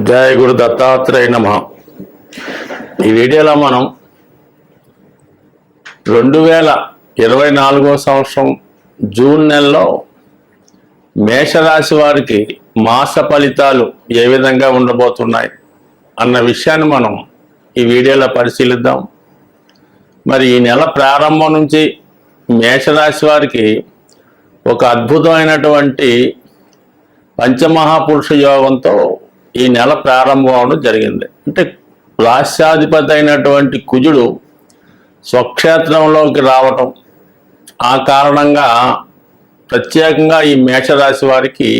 జయ గురు దత్తాత్రేయ నమ. ఈ వీడియోలో మనం రెండు వేల ఇరవై నాలుగో సంవత్సరం జూన్ నెలలో మేషరాశి వారికి మాస ఫలితాలు ఏ విధంగా ఉండబోతున్నాయి అన్న విషయాన్ని మనం ఈ వీడియోలో పరిశీలిద్దాం. మరి ఈ నెల ప్రారంభం నుంచి మేషరాశి వారికి ఒక అద్భుతమైనటువంటి పంచమహాపురుష యోగంతో ఈ నెల ప్రారంభం అవడం జరిగింది. అంటే రాష్ట్రాధిపతి అయినటువంటి కుజుడు స్వక్షేత్రంలోకి రావటం ఆ కారణంగా ప్రత్యేకంగా ఈ మేషరాశి వారికి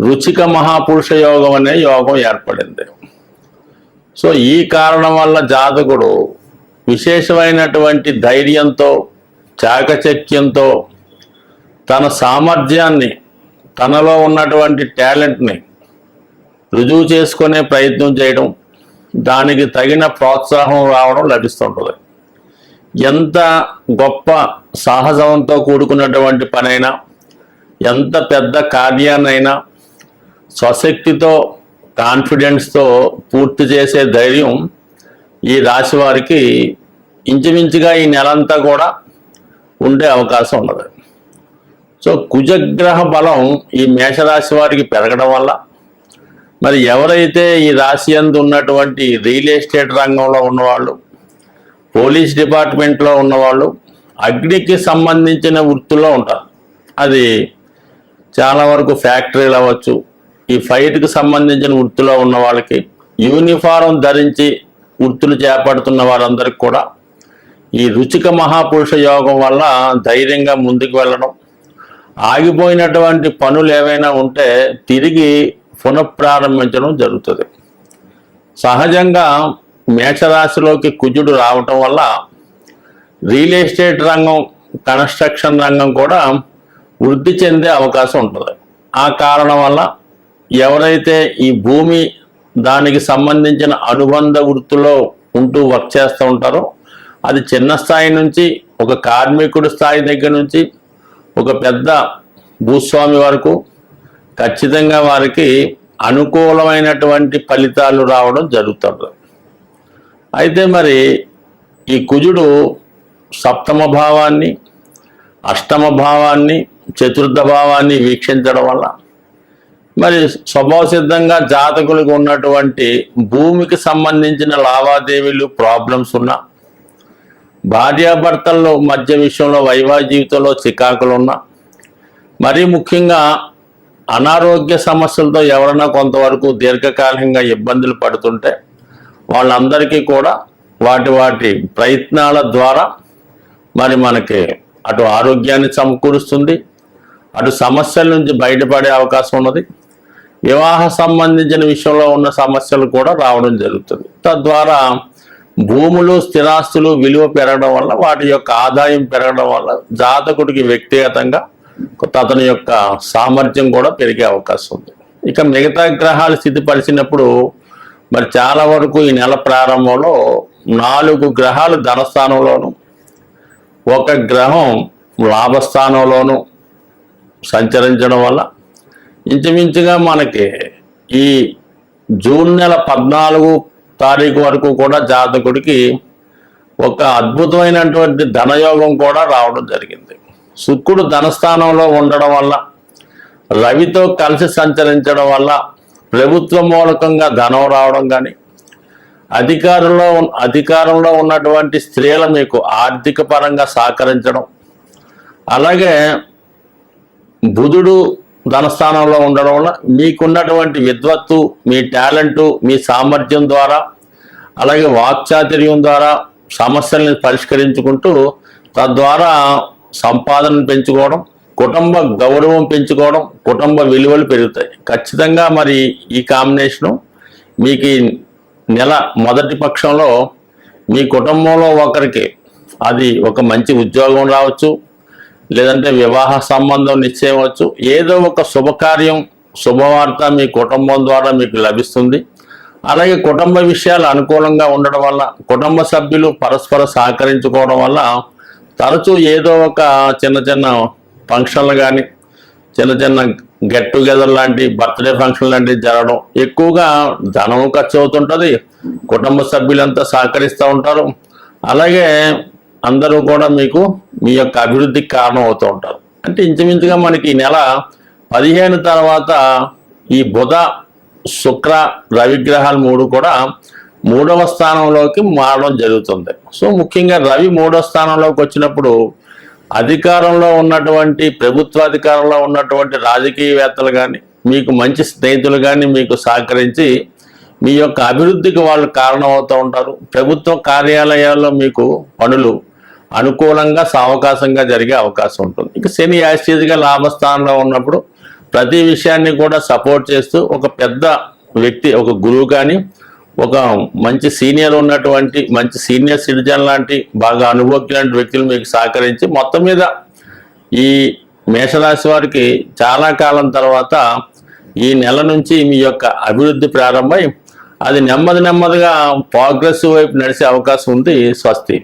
రుచిక మహాపురుష యోగం అనే యోగం ఏర్పడింది. సో ఈ కారణం వల్ల జాతకుడు విశేషమైనటువంటి ధైర్యంతో చాకచక్యంతో తన సామర్థ్యాన్ని తనలో ఉన్నటువంటి టాలెంట్ని రుజువు చేసుకునే ప్రయత్నం చేయడం దానికి తగిన ప్రోత్సాహం రావడం లభిస్తుంటుంది. ఎంత గొప్ప సాహసంతో కూడుకున్నటువంటి పనైనా ఎంత పెద్ద కార్యాన్నైనా స్వశక్తితో కాన్ఫిడెన్స్తో పూర్తి చేసే ధైర్యం ఈ రాశి వారికి ఇంచుమించుగా ఈ నెలంతా కూడా ఉండే అవకాశం ఉన్నది. సో కుజగ్రహ బలం ఈ మేషరాశి వారికి పెరగడం వల్ల మరి ఎవరైతే ఈ రాశి అందు ఉన్నటువంటి రియల్ ఎస్టేట్ రంగంలో ఉన్నవాళ్ళు పోలీస్ డిపార్ట్మెంట్లో ఉన్నవాళ్ళు అగ్నికి సంబంధించిన వృత్తుల్లో ఉంటారు. అది చాలా వరకు ఫ్యాక్టరీలు అవ్వచ్చు. ఈ ఫైట్కి సంబంధించిన వృత్తిలో ఉన్న వాళ్ళకి యూనిఫారం ధరించి వృత్తులు చేపడుతున్న వారందరికీ కూడా ఈ రుచిక మహాపురుష యోగం వల్ల ధైర్యంగా ముందుకు వెళ్ళడం ఆగిపోయినటువంటి పనులు ఏవైనా ఉంటే తిరిగి పునఃప్రారంభించడం జరుగుతుంది. సహజంగా మేషరాశిలోకి కుజుడు రావటం వల్ల రియల్ ఎస్టేట్ రంగం కన్స్ట్రక్షన్ రంగం కూడా వృద్ధి చెందే అవకాశం ఉంటుంది. ఆ కారణం వల్ల ఎవరైతే ఈ భూమి దానికి సంబంధించిన అనుబంధ వృత్తిలో ఉంటూ వర్క్ చేస్తూ ఉంటారో అది చిన్న స్థాయి నుంచి ఒక కార్మికుడి స్థాయి దగ్గర నుంచి ఒక పెద్ద భూస్వామి వరకు ఖచ్చితంగా వారికి అనుకూలమైనటువంటి ఫలితాలు రావడం జరుగుతుంది. అయితే మరి ఈ కుజుడు సప్తమ భావాన్ని అష్టమ భావాన్ని చతుర్థ భావాన్ని వీక్షించడం వల్ల మరి స్వభావ సిద్ధంగా జాతకులకు ఉన్నటువంటి భూమికి సంబంధించిన లావాదేవీలు ప్రాబ్లమ్స్ ఉన్నా భార్యాభర్తల్లో మధ్య విషయంలో వైవాహిక జీవితంలో చికాకులు ఉన్నా మరీ ముఖ్యంగా అనారోగ్య సమస్యలతో ఎవరైనా కొంతవరకు దీర్ఘకాలికంగా ఇబ్బందులు పడుతుంటే వాళ్ళందరికీ కూడా వాటి వాటి ప్రయత్నాల ద్వారా మరి మనకి అటు ఆరోగ్యాన్ని సమకూరుస్తుంది. అటు సమస్యల నుంచి బయటపడే అవకాశం ఉన్నది. వివాహ సంబంధించిన విషయంలో ఉన్న సమస్యలు కూడా రావడం జరుగుతుంది. తద్వారా భూములు స్థిరాస్తులు విలువ పెరగడం వల్ల వాటి యొక్క ఆదాయం పెరగడం వల్ల జాతకుడికి వ్యక్తిగతంగా అతని యొక్క సామర్థ్యం కూడా పెరిగే అవకాశం ఉంది. ఇక మిగతా గ్రహాలు స్థితిపరిచినప్పుడు మరి చాలా వరకు ఈ నెల ప్రారంభంలో నాలుగు గ్రహాలు ధనస్థానంలోను ఒక గ్రహం లాభస్థానంలోను సంచరించడం వల్ల ఇంచుమించుగా మనకి ఈ జూన్ నెల పద్నాలుగు తారీఖు వరకు కూడా జాతకుడికి ఒక అద్భుతమైనటువంటి ధనయోగం కూడా రావడం జరిగింది. శుక్రుడు ధనస్థానంలో ఉండడం వల్ల రవితో కలిసి సంచరించడం వల్ల ప్రభుత్వ మూలకంగా ధనం రావడం కానీ అధికారంలో అధికారంలో ఉన్నటువంటి స్త్రీల మీకు ఆర్థిక పరంగా సహకరించడం. అలాగే బుధుడు ధనస్థానంలో ఉండడం వల్ల మీకున్నటువంటి విద్వత్తు మీ టాలెంటు మీ సామర్థ్యం ద్వారా అలాగే వాక్చాతుర్యం ద్వారా సమస్యల్ని పరిష్కరించుకుంటూ తద్వారా సంపాదనను పెంచుకోవడం కుటుంబ గౌరవం పెంచుకోవడం కుటుంబ విలువలు పెరుగుతాయి. ఖచ్చితంగా మరి ఈ కాంబినేషను మీకు ఈ నెల మొదటి పక్షంలో మీ కుటుంబంలో ఒకరికి అది ఒక మంచి ఉద్యోగం రావచ్చు లేదంటే వివాహ సంబంధం నిశ్చయవచ్చు ఏదో ఒక శుభకార్యం శుభవార్త మీ కుటుంబం ద్వారా మీకు లభిస్తుంది. అలాగే కుటుంబ విషయాలు అనుకూలంగా ఉండడం వల్ల కుటుంబ సభ్యులు పరస్పర సహకరించుకోవడం వల్ల తరచూ ఏదో ఒక చిన్న చిన్న ఫంక్షన్లు కానీ చిన్న చిన్న గెట్ టుగెదర్ లాంటి బర్త్డే ఫంక్షన్ లాంటివి జరగడం. ఎక్కువగా ధనం ఖర్చు అవుతుంటుంది కుటుంబ సభ్యులంతా సహకరిస్తూ ఉంటారు. అలాగే అందరూ కూడా మీకు మీ యొక్క అభివృద్ధికి కారణం అవుతూ ఉంటారు. అంటే ఇంచుమించుగా మనకి ఈ నెల పదిహేను తర్వాత ఈ బుధ శుక్ర రవిగ్రహాలు మూడు కూడా మూడవ స్థానంలోకి మారడం జరుగుతుంది. సో ముఖ్యంగా రవి మూడవ స్థానంలోకి వచ్చినప్పుడు అధికారంలో ఉన్నటువంటి ప్రభుత్వ అధికారంలో ఉన్నటువంటి రాజకీయవేత్తలు కానీ మీకు మంచి స్నేహితులు కానీ మీకు సహకరించి మీ యొక్క అభివృద్ధికి వాళ్ళు కారణం అవుతూ ఉంటారు. ప్రభుత్వ కార్యాలయాల్లో మీకు పనులు అనుకూలంగా సావకాశంగా జరిగే అవకాశం ఉంటుంది. ఇంకా శని యాస్టీజ్గా లాభస్థానంలో ఉన్నప్పుడు ప్రతి విషయాన్ని కూడా సపోర్ట్ చేస్తూ ఒక పెద్ద వ్యక్తి ఒక గురువు కానీ ఒక మంచి సీనియర్ ఉన్నటువంటి మంచి సీనియర్ సిటిజన్ లాంటి బాగా అనుభవజ్ఞ లాంటి వ్యక్తులు మీకు సహకరించి మొత్తం మీద ఈ మేషరాశి వారికి చాలా కాలం తర్వాత ఈ నెల నుంచి మీ యొక్క అభివృద్ధి ప్రారంభమై అది నెమ్మది నెమ్మదిగా ప్రోగ్రెసివ్ వైపు నడిచే అవకాశం ఉంది స్వస్తి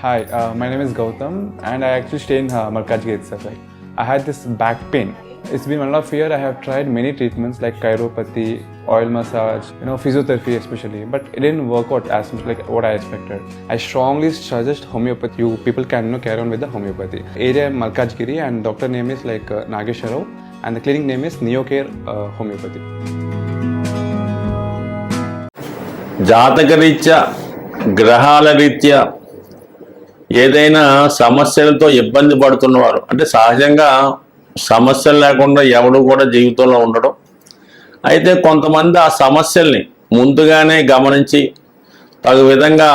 hi my name is Gautam and I actually stay in Markaz gate sir I had this back pain. It's been one and a half year. I have tried many treatments like chiropathy, oil massage, you know, physiotherapy especially, but it didn't work out as much like what I expected. I strongly suggest homeopathy. You people can you know, carry on with the homeopathy. Area Malkajgiri, and doctor name is like uh, Nagesharov, and the clinic name is Neocare uh, Homeopathy. జాతక రీత్యా గ్రహాల రీత్యా ఏదైనా సమస్యలతో ఇబ్బంది పడుతున్నవారు అంటే సహజంగా సమస్యలు లేకుండా ఎవడు కూడా జీవితంలో ఉండడం. అయితే కొంతమంది ఆ సమస్యల్ని ముందుగానే గమనించి తగు విధంగా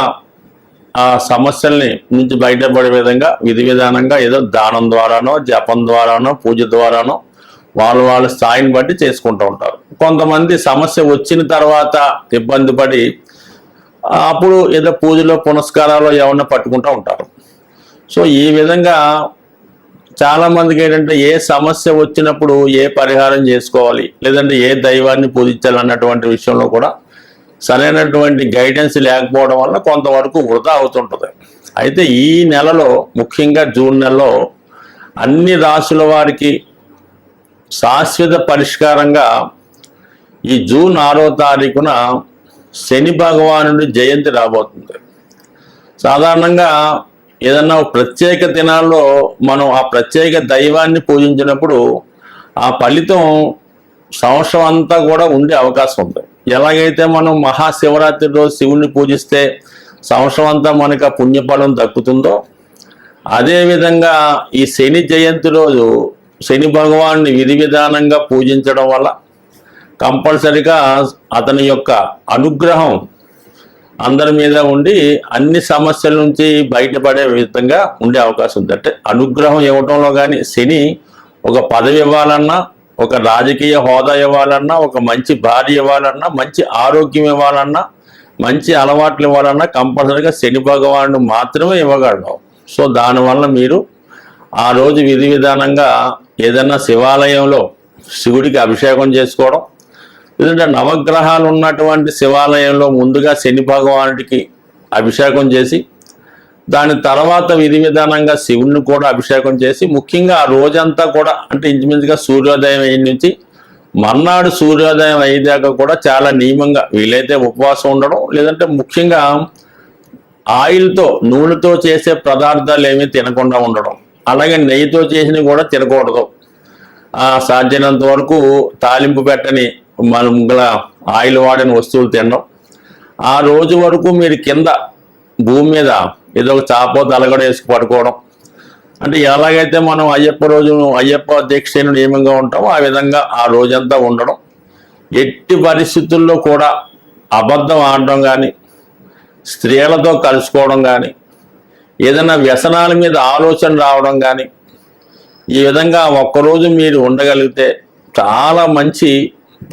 ఆ సమస్యల్ని నుంచి బయటపడే విధంగా విధి విధానంగా ఏదో దానం ద్వారానో జపం ద్వారానో పూజ ద్వారానో వాళ్ళు వాళ్ళ స్థాయిని బట్టి చేసుకుంటూ ఉంటారు. కొంతమంది సమస్య వచ్చిన తర్వాత ఇబ్బంది పడి అప్పుడు ఏదో పూజలో పునస్కారాలు ఏమన్నా పట్టుకుంటూ ఉంటారు. సో ఈ విధంగా చాలా మందికి ఏంటంటే ఏ సమస్య వచ్చినప్పుడు ఏ పరిహారం చేసుకోవాలి లేదంటే ఏ దైవాన్ని పూజించాలి అన్నటువంటి విషయంలో కూడా సరైనటువంటి గైడెన్స్ లేకపోవడం వల్ల కొంతవరకు వృధా అవుతుంటుంది. అయితే ఈ నెలలో ముఖ్యంగా జూన్ నెలలో అన్ని రాసుల వారికి శాశ్వత పరిష్కారంగా ఈ జూన్ ఆరో తారీఖున శని భగవానుడి జయంతి రాబోతుంది. సాధారణంగా ఏదన్నా ప్రత్యేక దినాల్లో మనం ఆ ప్రత్యేక దైవాన్ని పూజించినప్పుడు ఆ ఫలితం సంవత్సరం అంతా కూడా ఉండే అవకాశం ఉంది. ఎలాగైతే మనం మహాశివరాత్రి రోజు శివుణ్ణి పూజిస్తే సంవత్సరం అంతా మనకు ఆ పుణ్యఫలం దక్కుతుందో అదేవిధంగా ఈ శని జయంతి రోజు శని భగవాన్ని విధి విధానంగా పూజించడం వల్ల కంపల్సరిగా అతని యొక్క అనుగ్రహం అందరి మీద ఉండి అన్ని సమస్యల నుంచి బయటపడే విధంగా ఉండే అవకాశం ఉంది. అంటే అనుగ్రహం ఇవ్వటంలో కానీ శని ఒక పదవి ఇవ్వాలన్నా ఒక రాజకీయ హోదా ఇవ్వాలన్నా ఒక మంచి భార్య ఇవ్వాలన్నా మంచి ఆరోగ్యం ఇవ్వాలన్నా మంచి అలవాట్లు ఇవ్వాలన్నా కంపల్సరిగా శని భగవానుడు మాత్రమే ఇవ్వగలడం సో దానివల్ల మీరు ఆ రోజు విధి విధానంగా ఏదైనా శివాలయంలో శివుడికి అభిషేకం చేసుకోవడం లేదంటే నవగ్రహాలు ఉన్నటువంటి శివాలయంలో ముందుగా శని భగవానుడికి అభిషేకం చేసి దాని తర్వాత విధి విధానంగా శివుణ్ణి కూడా అభిషేకం చేసి ముఖ్యంగా ఆ రోజంతా కూడా అంటే ఇంచుమించుగా సూర్యోదయం అయిన నుంచి మర్నాడు సూర్యోదయం అయ్యేదాకా కూడా చాలా నియమంగా వీలైతే ఉపవాసం ఉండడం లేదంటే ముఖ్యంగా ఆయిల్తో నూనెతో చేసే పదార్థాలు ఏమీ తినకుండా ఉండడం అలాగే నెయ్యితో చేసినవి కూడా తినకూడదు. సాధ్యమైనంత వరకు తాలింపు పెట్టని మనం గల ఆయిల్ వాడిన వస్తువులు తినడం. ఆ రోజు వరకు మీరు కింద భూమి మీద ఏదో ఒక చాపో తలగడ వేసుకు పడుకోవడం. అంటే ఎలాగైతే మనం అయ్యప్ప రోజు అయ్యప్ప దీక్షను నియమంగా ఉంటామో ఆ విధంగా ఆ రోజంతా ఉండడం. ఎట్టి పరిస్థితుల్లో కూడా అబద్ధం ఆడడం కానీ స్త్రీలతో కలుసుకోవడం కానీ ఏదైనా వ్యసనాల మీద ఆలోచన రావడం కానీ ఈ విధంగా ఒక్కరోజు మీరు ఉండగలిగితే చాలా మంచి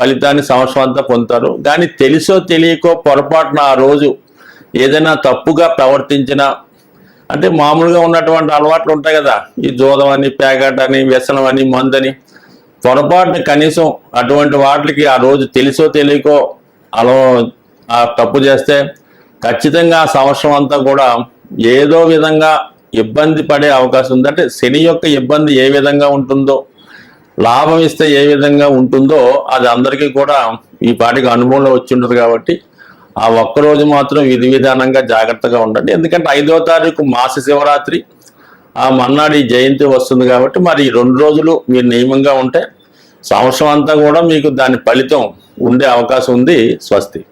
ఫలితాన్ని సంవత్సరం అంతా పొందుతారు. కానీ తెలుసో తెలియకో పొరపాటున ఆ రోజు ఏదైనా తప్పుగా ప్రవర్తించినా అంటే మామూలుగా ఉన్నటువంటి అలవాట్లు ఉంటాయి కదా ఈ జోదం అని పేకాట అని వ్యసనం అని మందని పొరపాటున కనీసం అటువంటి వాటికి ఆ రోజు తెలుసో తెలియకో అలవ ఆ తప్పు చేస్తే ఖచ్చితంగా ఆ సంవత్సరం అంతా కూడా ఏదో విధంగా ఇబ్బంది పడే అవకాశం ఉంది. అంటే శని యొక్క ఇబ్బంది ఏ విధంగా ఉంటుందో లాభం ఇస్తే ఏ విధంగా ఉంటుందో అది అందరికీ కూడా ఈ పాటికి అనుభవంలో వచ్చి ఉంటుంది కాబట్టి ఆ ఒక్కరోజు మాత్రం విధి విధానంగా జాగ్రత్తగా ఉండండి. ఎందుకంటే ఐదో తారీఖు మాస శివరాత్రి ఆ మన్నాడు ఈ జయంతి వస్తుంది కాబట్టి మరి రెండు రోజులు మీరు నియమంగా ఉంటే సంవత్సరం అంతా కూడా మీకు దాని ఫలితం ఉండే అవకాశం ఉంది స్వస్తి.